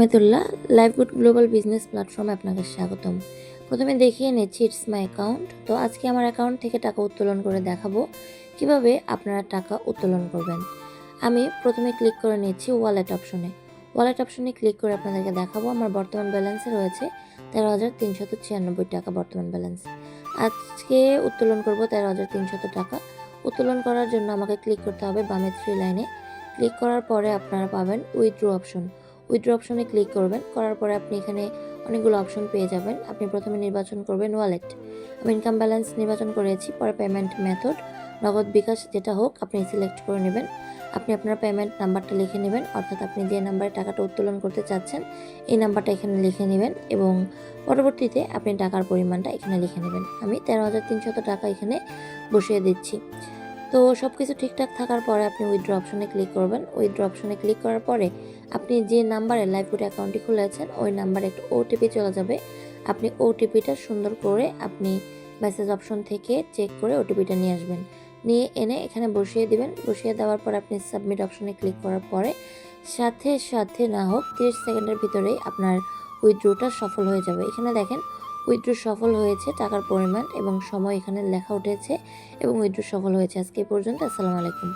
Rahmatullah live good global business প্ল্যাটফর্মে আপনাকে স্বাগতম। প্রথমে দেখিয়ে নিচ্ছি ইটস মাই অ্যাকাউন্ট তো আজকে আমার অ্যাকাউন্ট থেকে টাকা উত্তোলন করে দেখাবো কীভাবে আপনারা টাকা উত্তোলন করবেন। আমি প্রথমে ক্লিক করে নিচ্ছি ওয়ালেট অপশনে ওয়ালেট অপশনে ক্লিক করে আপনাদেরকে দেখাবো, আমার বর্তমান ব্যালেন্সে রয়েছে তেরো হাজার তিনশত ছিয়ানব্বই টাকা বর্তমান ব্যালেন্স আজকে উত্তোলন করব তেরো হাজার তিনশত টাকা। উত্তোলন করার জন্য আমাকে ক্লিক করতে হবে বামে থ্রি লাইনে ক্লিক করার পরে আপনারা পাবেন উইথড্র অপশন উইথড্র অপশনে ক্লিক করবেন। করার পরে আপনি এখানে অনেকগুলো অপশন পেয়ে যাবেন। আপনি প্রথমে নির্বাচন করবেন ওয়ালেট আমি ইনকাম ব্যালেন্স নির্বাচন করেছি, পরে পেমেন্ট মেথড নগদ বিকাশ যেটা হোক আপনি সিলেক্ট করে নেবেন। আপনি আপনার পেমেন্ট নাম্বারটা লিখে নেবেন, অর্থাৎ আপনি যে নাম্বারে টাকাটা উত্তোলন করতে চাচ্ছেন, এই নাম্বারটা এখানে লিখে নেবেন এবং পরবর্তীতে আপনি টাকার পরিমাণটা এখানে লিখে নেবেন। আমি তেরো হাজার তিনশত টাকা এখানে বসিয়ে দিচ্ছি। তো সব কিছু ঠিকঠাক থাকার পরে আপনি উইথড্র অপশনে ক্লিক করবেন। উইথড্র অপশনে ক্লিক করার পরে আপনি যে নাম্বারে লাইফগুড অ্যাকাউন্টটি খুলেছেন ওই নাম্বারে একটা ওটিপি চলে যাবে। আপনি ওটিপিটা সুন্দর করে আপনি মেসেজ অপশন থেকে চেক করে ওটিপিটা নিয়ে আসবেন। নিয়ে এনে এখানে বসিয়ে দিবেন। বসিয়ে দেওয়ার পর আপনি সাবমিট অপশনে ক্লিক করার পরে সাথে সাথে না হোক তিরিশ সেকেন্ডের ভিতরেই আপনার উইথড্রোটা সফল হয়ে যাবে। এখানে দেখেন উইথড্রো সফল হয়েছে টাকার পরিমাণ এবং সময় এখানে লেখা উঠেছে এবং উইথড্র সফল হয়েছে আজকে পর্যন্ত। আসসালামু আলাইকুম।